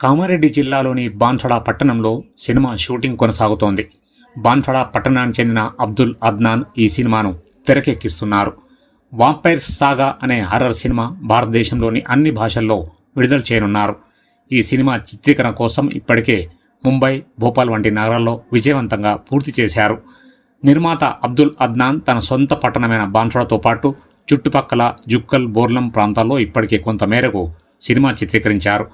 కామారెడ్డి జిల్లాలోని బాన్సడా పట్టణంలో cinema shooting కొనసాగుతోంది. బాన్సడా పట్టణానికి చెందిన అబ్దుల్ అద్నాన్ ఈ సినిమాను తెరకెక్కిస్తున్నారు. వాంపైర్స్ సాగా అనే హర్రర్ సినిమా భారతదేశంలోని అన్ని భాషల్లో విడుదల చేయనున్నారు. ఈ సినిమా చిత్రీకరణ కోసం ఇప్పటికే ముంబై భోపాల్ వంటి నగరాల్లో విజయవంతంగా పూర్తి చేశారు. నిర్మాత అబ్దుల్ అద్నాన్ తన సొంత పట్టణమైన బాన్సడాతో పాటు చుట్టుపక్కల జుక్కల్ బోర్లం ప్రాంతాల్లో ఇప్పటికే కొంత మేరకు సినిమా చిత్రీకరించారు.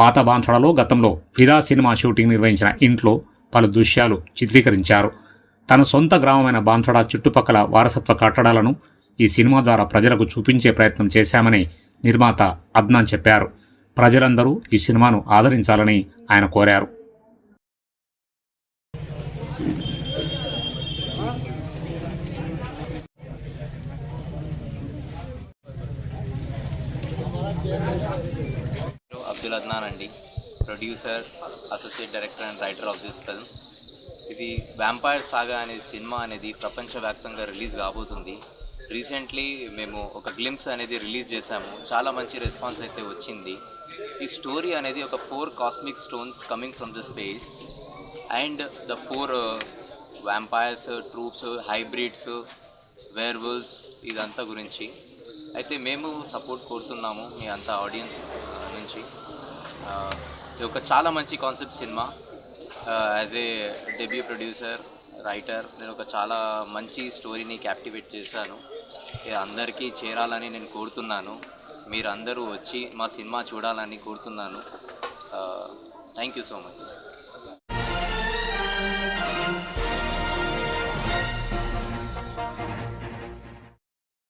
పాత బాన్సడలో గతంలో ఫిదా సినిమా షూటింగ్ నిర్వహించిన ఇంట్లో పలు దృశ్యాలు చిత్రీకరించారు. తన సొంత గ్రామమైన బాన్సడ చుట్టుపక్కల వారసత్వ కట్టడాలను ఈ సినిమా ద్వారా ప్రజలకు చూపించే ప్రయత్నం చేశామని నిర్మాత అద్నాన్ చెప్పారు. ప్రజలందరూ ఈ సినిమాను ఆదరించాలని ఆయన కోరారు. అబ్దుల్ అద్నాన్ అండి. Producer associate director and writer of this film. ఇది వ్యాంపైర్ సాగా అనే సినిమా అనేది ప్రపంచవ్యాప్తంగా రిలీజ్ కాబోతుంది. రీసెంట్లీ మేము ఒక గ్లిమ్స్ అనేది రిలీజ్ చేశాము. చాలా మంచి రెస్పాన్స్ అయితే వచ్చింది. ఈ స్టోరీ అనేది ఒక four cosmic stones coming from the space. And the four vampires troops hybrids werewolves ఇదంతా గురించి. అయితే మేము సపోర్ట్ కోరుతున్నాము మీ అంతా ఆడియన్స్ గురించి ఇది ఒక చాలా మంచి concept cinema. As a debut producer writer నేను ఒక చాలా మంచి స్టోరీని క్యాప్టివేట్ చేశాను. ఇది అందరికీ చేరాలని నేను కోరుతున్నాను. మీరందరూ వచ్చి మా సినిమా చూడాలని కోరుతున్నాను. Thank you so much